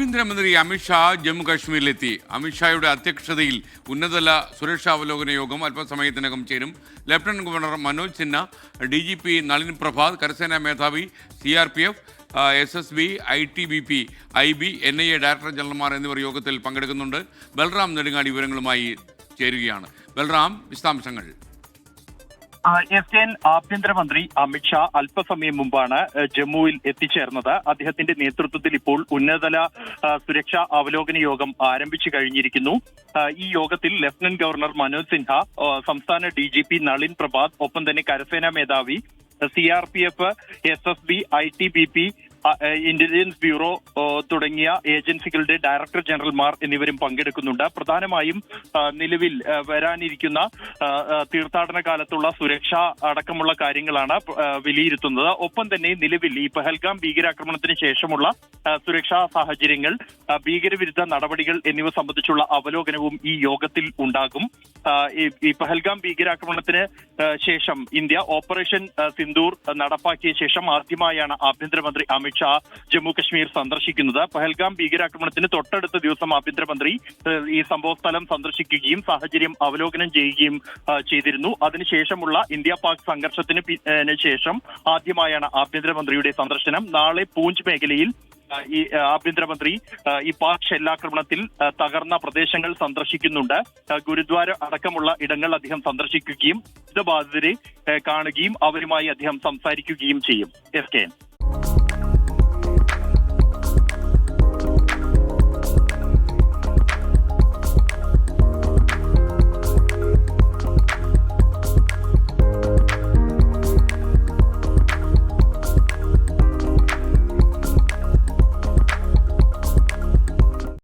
ആഭ്യന്തരമന്ത്രി അമിത്ഷാ ജമ്മു കാശ്മീരിലെത്തി അമിത്ഷായുടെ അധ്യക്ഷതയിൽ ഉന്നതതല സുരക്ഷാ അവലോകന യോഗം അല്പസമയത്തിനകം ചേരും. Lieutenant governor Manoj Sinha D G P Nalin Prabhat കരസേനാ മേധാവി C R P F S S B I T B P I B N I A director ജനറൽമാർ എന്നിവർ യോഗത്തിൽ പങ്കെടുക്കുന്നുണ്ട്. ബൽറാം നെടുങ്ങാടി വിവരങ്ങളുമായി ചേരുകയാണ്. ബൽറാം വിശദാംശങ്ങൾ. എൻ ആഭ്യന്തരമന്ത്രി അമിത്ഷാ അല്പസമയം മുമ്പാണ് ജമ്മുവിൽ എത്തിച്ചേർന്നത്. അദ്ദേഹത്തിന്റെ നേതൃത്വത്തിൽ ഇപ്പോൾ ഉന്നതതല സുരക്ഷാ അവലോകന യോഗം ആരംഭിച്ചു കഴിഞ്ഞിരിക്കുന്നു. ഈ യോഗത്തിൽ ലഫ്റ്റനന്റ് ഗവർണർ മനോജ് സിൻഹ സംസ്ഥാന D G P Nalin Prabhat ഒപ്പം തന്നെ കരസേനാ മേധാവി C R P F S S B I T B P intelligence bureau തുടങ്ങിയ ഏജൻസികളുടെ ഡയറക്ടർ ജനറൽമാർ എന്നിവരും പങ്കെടുക്കുന്നുണ്ട്. പ്രധാനമായും നിലവിൽ വരാനിരിക്കുന്ന തീർത്ഥാടന കാലത്തുള്ള സുരക്ഷ അടക്കമുള്ള കാര്യങ്ങളാണ് വിലയിരുത്തുന്നത്. ഒപ്പം തന്നെ നിലവിൽ ഈ പഹൽഗാം ഭീകരാക്രമണത്തിന് ശേഷമുള്ള സുരക്ഷാ സാഹചര്യങ്ങൾ ഭീകരവിരുദ്ധ നടപടികൾ എന്നിവ സംബന്ധിച്ചുള്ള അവലോകനവും ഈ യോഗത്തിൽ ഉണ്ടാകും. ഈ- പഹൽഗാം ഭീകരാക്രമണത്തിന് ശേഷം ഇന്ത്യ ഓപ്പറേഷൻ സിന്ദൂർ നടപ്പാക്കിയ ശേഷം ആദ്യമായാണ് ആഭ്യന്തരമന്ത്രി അമിത്ഷാ ജമ്മു കശ്മീർ സന്ദർശിക്കുന്നത്. പഹൽഗാം ഭീകരാക്രമണത്തിന് തൊട്ടടുത്ത ദിവസം ആഭ്യന്തരമന്ത്രി ഈ സംഭവ സ്ഥലം സന്ദർശിക്കുകയും സാഹചര്യം അവലോകനം ചെയ്യുകയും ചെയ്തിരുന്നു. അതിനുശേഷമുള്ള ഇന്ത്യ പാക് സംഘർഷത്തിന് ശേഷം ആദ്യമായാണ് ആഭ്യന്തരമന്ത്രിയുടെ സന്ദർശനം. നാളെ പൂഞ്ച് മേഖലയിൽ ഈ ആഭ്യന്തരമന്ത്രി ഈ പാക് ഷെല്ലാക്രമണത്തിൽ തകർന്ന പ്രദേശങ്ങൾ സന്ദർശിക്കുന്നുണ്ട്. ഗുരുദ്വാര അടക്കമുള്ള ഇടങ്ങൾ അദ്ദേഹം സന്ദർശിക്കുകയും ബാധിതരെ കാണുകയും അവരുമായി അദ്ദേഹം സംസാരിക്കുകയും ചെയ്യും. S K